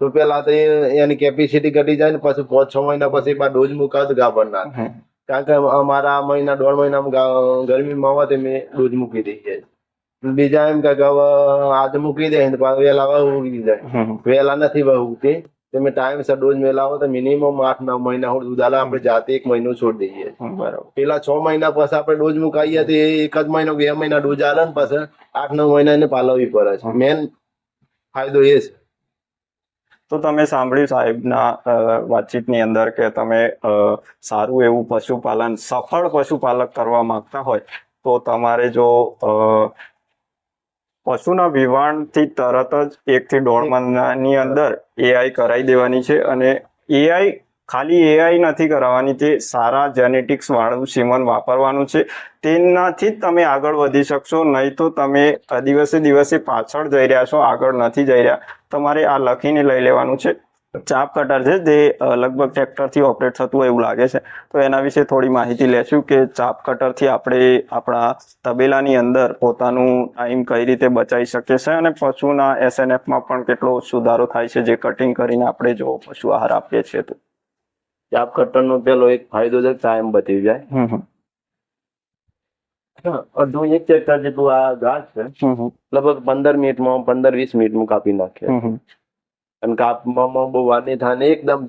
તો પેલા તો એની કેપેસિટી ઘટી જાય ને પછી પાંચ છ મહિના પછી ડોઝ મુકાવ તો ગાભણ ના કારણ કે અમારા આ મહિના દોઢ મહિનામાં ગરમીમાં આવે મેં ડોઝ મૂકી દઈએ બીજા એમ કે હવે આજે મૂકી દે વેલા વહેલા વહુ ઉગી જાય. વહેલા નથી વહુ ઉગતી. તમે ટાઈમસર ડોઝ મેલાવો તો મિનિમમ આઠ નવ મહિના સુધી દૂધ આલે આપણે જાતે એક મહિનો છોડી દઈએ. બરાબર. પેલા છ મહિના પછી આપણે ડોઝ મુકાઈએ તો એક જ મહિનો બે મહિના ડોઝ આલે ને પછી આઠ નવ મહિના એને પાલવવી પડે છે. મેન ફાયદો એ છે. તો તમે સાંભળ્યું સાહેબના વાતચીતની અંદર કે તમે સારું એવું પશુપાલન, સફળ પશુપાલક કરવા માંગતા હોય, તો તમારે જો પશુના વિવાણથી તરત જ એકથી દોઢ મહિનાની અંદર એઆઈ કરાવી દેવાની છે અને એઆઈ ખાલી એઆઈ નથી કરાવવાની તે સારા જેનેટિક્સ વાળું સીમન વાપરવાનું છે. તેનાથી જ તમે આગળ વધી શકશો, નહીં તો તમે દિવસે દિવસે પાછળ જઈ રહ્યા છો, આગળ નથી જઈ રહ્યા. તમારે આ લખીને લઈ લેવાનું છે. ચાપ કટર છે, જે લગભગ ટ્રેક્ટરથી ઓપરેટ થતું હોય એવું લાગે છે. તો એના વિશે થોડી માહિતી લેશું કે ચાપ કટરથી આપણે આપણા તબેલાની અંદર પોતાનું ટાઈમ કઈ રીતે બચાવી શકીએ છે અને પશુના એસએનએફમાં પણ કેટલો સુધારો થાય છે, જે કટિંગ કરીને આપણે જો પશુ આહાર આપીએ છીએ તો. ચાપ કટરનો પેલો એક ફાયદો છે ટાઈમ બચી જાય. અડધું એક ચેક્ટર જેટલું આ ઘાસ છે. લગભગ પંદર મિનિટમાં પંદર વીસ મિનિટમાં કાપી હમ. અને કાપવામાં બહુ વાર નહીં થાય એકદમ